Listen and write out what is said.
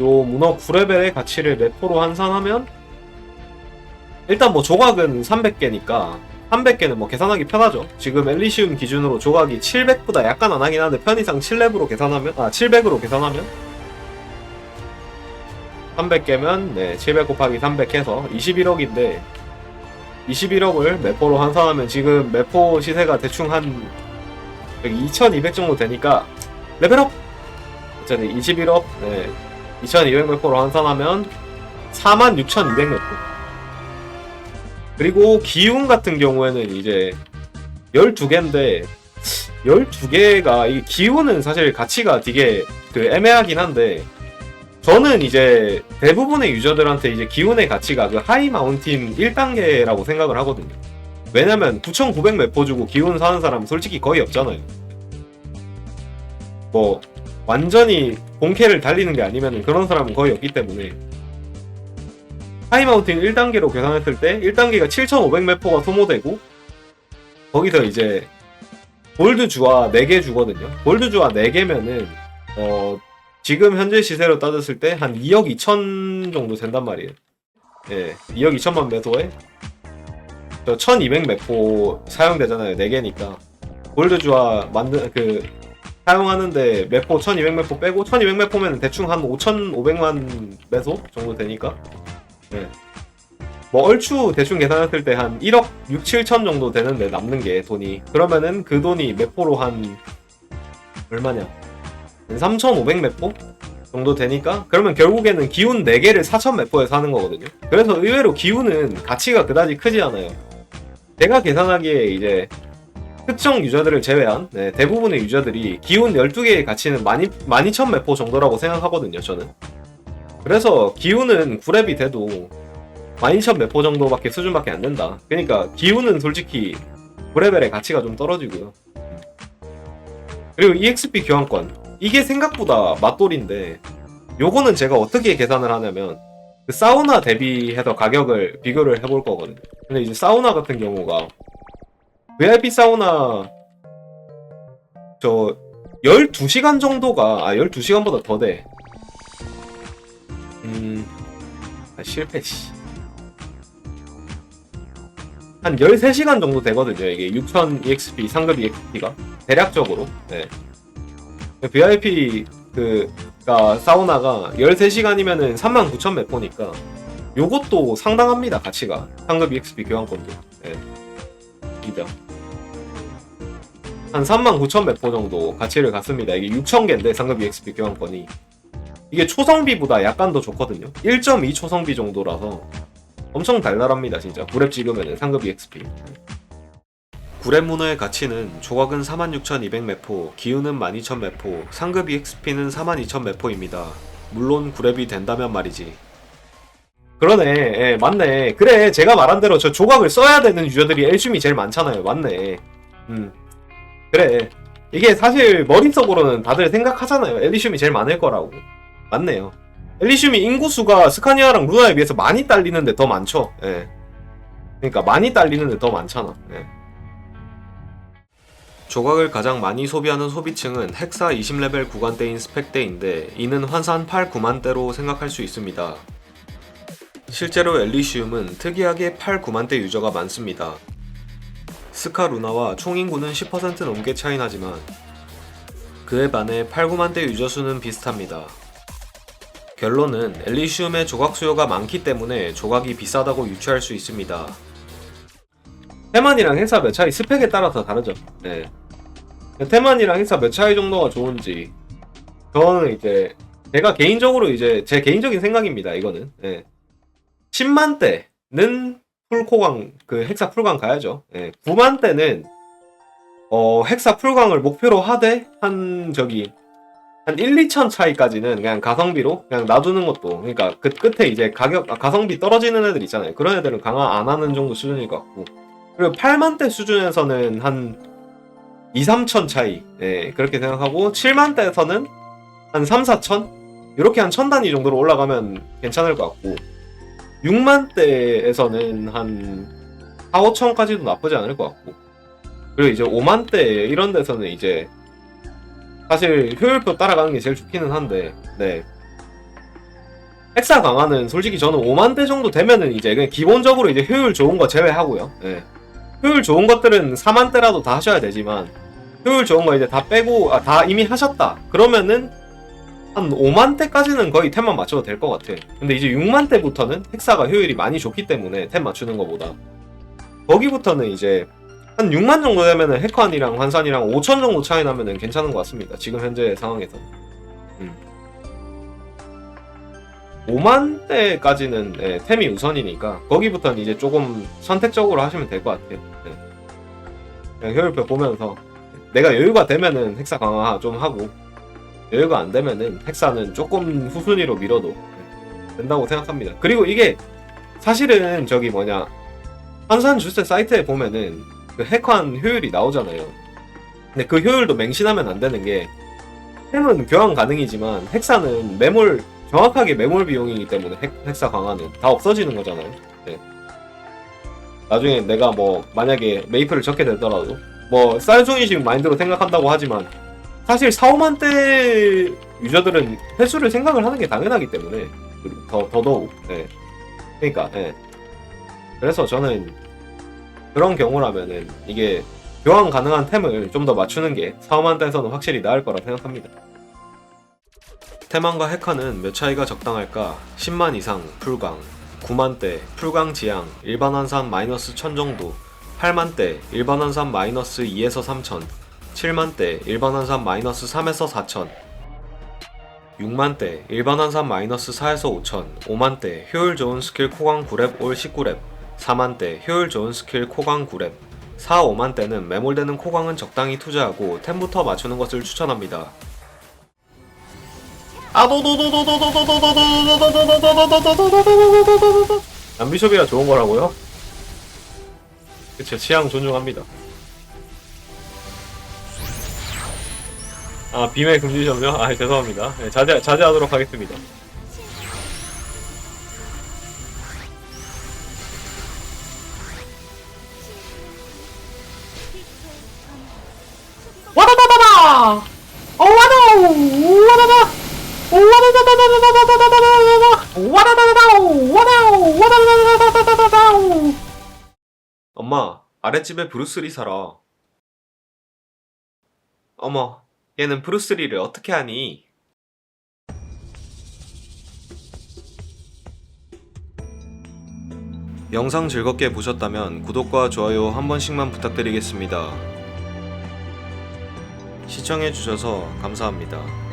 요 문어 9레벨의 가치를 매포로 환산하면 일단 뭐 조각은 300개니까 300개는 뭐 계산하기 편하죠. 지금 엘리시움 기준으로 조각이 700보다 약간 안 하긴 한데 편의상 7렙으로 계산하면 아 700으로 계산하면 300개면 네, 700 곱하기 300 해서 21억인데 21억을 매포로 환산하면 지금 매포 시세가 대충 한 2200 정도 되니까 레벨업! 어쨌든 21억 네, 2200매포로 환산하면 46,200매포. 그리고 기운 같은 경우에는 이제 12개인데 12개가 이 기운은 사실 가치가 되게 그 애매하긴 한데 저는 이제 대부분의 유저들한테 이제 기운의 가치가 그 하이 마운틴 1단계라고 생각을 하거든요. 왜냐면 9,900 매포 주고 기운 사는 사람 솔직히 거의 없잖아요. 뭐 완전히 본캐를 달리는 게 아니면 그런 사람은 거의 없기 때문에 하이마운틴 1단계로 계산했을 때 1단계가 7500매포가 소모되고 거기서 이제 골드 주화 4개 주거든요. 골드 주화 4개면은 어 지금 현재 시세로 따졌을 때 한 2억 2천 정도 된단 말이에요. 예 2억 2천만 매소에. 저 1200매포 사용되잖아요 4개니까. 골드 주화 만든 그 사용하는데 매포 1200 매포 빼고 1200 매포면 대충 한 5500만 매소 정도 되니까. 네. 뭐 얼추 대충 계산했을 때 한 1억 6, 7천 정도 되는데 남는 게 돈이. 그러면은 그 돈이 매포로 한 얼마냐? 한 3500 매포 정도 되니까. 그러면 결국에는 기운 4개를 4000매포에 사는 거거든요. 그래서 의외로 기운은 가치가 그다지 크지 않아요. 제가 계산하기에 이제 특정 유저들을 제외한 네, 대부분의 유저들이 기운 12개의 가치는 12,000 매포 정도라고 생각하거든요, 저는. 그래서 기운은 9렙이 돼도 12,000 매포 정도밖에 수준밖에 안 된다. 그러니까 기운은 솔직히 9레벨의 가치가 좀 떨어지고요. 그리고 EXP 교환권. 이게 생각보다 맛돌인데 요거는 제가 어떻게 계산을 하냐면 그 사우나 대비해서 가격을 비교를 해볼 거거든요. 근데 이제 사우나 같은 경우가 VIP 사우나 저 12시간 정도가 아 12시간보다 더 돼. 음. 아, 실패 씨. 한 13시간 정도 되거든요. 이게 6000 EXP 상급 EXP가 대략적으로. 네. VIP 그가 사우나가 13시간이면은 39,000몇 포니까 요것도 상당합니다. 가치가. 상급 EXP 교환권도. 네. 이죠. 한39,000몇보 정도 가치를 갖습니다. 이게 6,000개인데 상급 EXP 교환권이 이게 초성비보다 약간 더 좋거든요. 1.2 초성비 정도라서 엄청 달달합니다, 진짜. 9렙 찍으면 상급 EXP. 9렙 문어의 가치는 조각은 46,200 매포, 기운은 12,000 매포, 상급 EXP는 42,000 매포입니다. 물론 9렙이 된다면 말이지. 그러네, 예, 맞네. 그래, 제가 말한 대로 저 조각을 써야 되는 유저들이 엘춤이 제일 많잖아요. 맞네. 음. 그래. 이게 사실 머릿속으로는 다들 생각하잖아요. 엘리슘이 제일 많을 거라고. 맞네요. 엘리슘이 인구수가 스카니아랑 루나에 비해서 많이 딸리는데 더 많죠. 예. 그러니까 많이 딸리는데 더 많잖아. 예. 조각을 가장 많이 소비하는 소비층은 헥사 20레벨 구간대인 스펙대인데 이는 환산 8, 9만대로 생각할 수 있습니다. 실제로 엘리시움은 특이하게 8, 9만대 유저가 많습니다. 스카 루나와 총 인구는 10% 넘게 차이 나지만 그에 반해 8, 9만 대 유저 수는 비슷합니다. 결론은 엘리시움의 조각 수요가 많기 때문에 조각이 비싸다고 유추할 수 있습니다. 테만이랑 행사 몇 차이 스펙에 따라서 다르죠. 네. 테만이랑 행사 몇 차이 정도가 좋은지 저는 이제 제가 개인적으로 이제 제 개인적인 생각입니다. 이거는 네. 10만 대는 풀코강 그 헥사 풀강 가야죠. 예. 9만 대는 어 헥사 풀강을 목표로 하되 한 저기 한 1, 2천 차이까지는 그냥 가성비로 그냥 놔두는 것도 그러니까 그 끝에 이제 가격 아, 가성비 떨어지는 애들 있잖아요. 그런 애들은 강화 안 하는 정도 수준일 것 같고 그리고 8만 대 수준에서는 한 2, 3천 차이 예, 그렇게 생각하고 7만 대에서는 한 3, 4천 이렇게 한 천 단위 정도로 올라가면 괜찮을 것 같고 6만 대에서는 한 4, 5천까지도 나쁘지 않을 것 같고. 그리고 이제 5만 대 이런 데서는 이제 사실 효율표 따라가는 게 제일 좋기는 한데 네. 엑사 강화는 솔직히 저는 5만 대 정도 되면은 이제 그냥 기본적으로 이제 효율 좋은 거 제외하고요. 네. 효율 좋은 것들은 4만 대라도 다 하셔야 되지만 효율 좋은 거 이제 다 빼고 아, 다 이미 하셨다. 그러면은 한 5만 대까지는 거의 템만 맞춰도 될 것 같아 근데 이제 6만 대부터는 엑사가 효율이 많이 좋기 때문에 템 맞추는 것보다 거기부터는 이제 한 6만 정도 되면은 해커안이랑 환산이랑 5천 정도 차이 나면은 괜찮은 것 같습니다. 지금 현재 상황에서. 음. 5만 대까지는 예, 템이 우선이니까 거기부터는 이제 조금 선택적으로 하시면 될 것 같아요. 예. 그냥 효율표 보면서 내가 여유가 되면은 헥사 강화 좀 하고 여유가 안 되면은 헥사는 조금 후순위로 밀어도 예, 된다고 생각합니다. 그리고 이게 사실은 저기 뭐냐 환산 주세 사이트에 보면은 그 해커한 효율이 나오잖아요. 근데 그 효율도 맹신하면 안 되는 게 햄은 교환 가능이지만 헥사는 매몰 정확하게 매몰 비용이기 때문에 헥, 헥사 강화는 다 없어지는 거잖아요. 네. 나중에 내가 뭐 만약에 메이플을 적게 되더라도 뭐 쌀송이식 마인드로 생각한다고 하지만 사실 4, 5만 대 유저들은 회수를 생각을 하는 게 당연하기 때문에 더 더더욱 네. 그러니까 예. 그래서 저는 그런 경우라면은 이게 교환 가능한 템을 좀 더 맞추는 게 4, 5만 대에서는 확실히 나을 거라 생각합니다. 테만과 헤카는 몇 차이가 적당할까? 10만 이상 풀강, 9만대 풀강 지향, 일반 환산 마이너스 1000 정도, 8만대 일반 환산 마이너스 2에서 3000, 7만대 일반 환산 마이너스 3에서 4000, 6만대 일반 환산 마이너스 4에서 5000, 5만대 효율 좋은 스킬 코강 9렙 올 19렙, 4만대 효율 좋은 스킬 코강 9렙, 4, 5만대는 매몰되는 코강은 적당히 투자하고 템부터 맞추는 것을 추천합니다. 남비숍이라 좋은 거라고요? 제 취향 존중합니다. 아 비밀 금지점요? 아 죄송합니다. 네, 자제 자제하도록 하겠습니다. 와다다다다! 어 와다! 와다다! 엄마, 아랫집에 브루스리 살아. 어머, 얘는 브루스리를 어떻게 하니? 영상 즐겁게 보셨다면 구독과 좋아요 한 번씩만 부탁드리겠습니다. 시청해주셔서 감사합니다.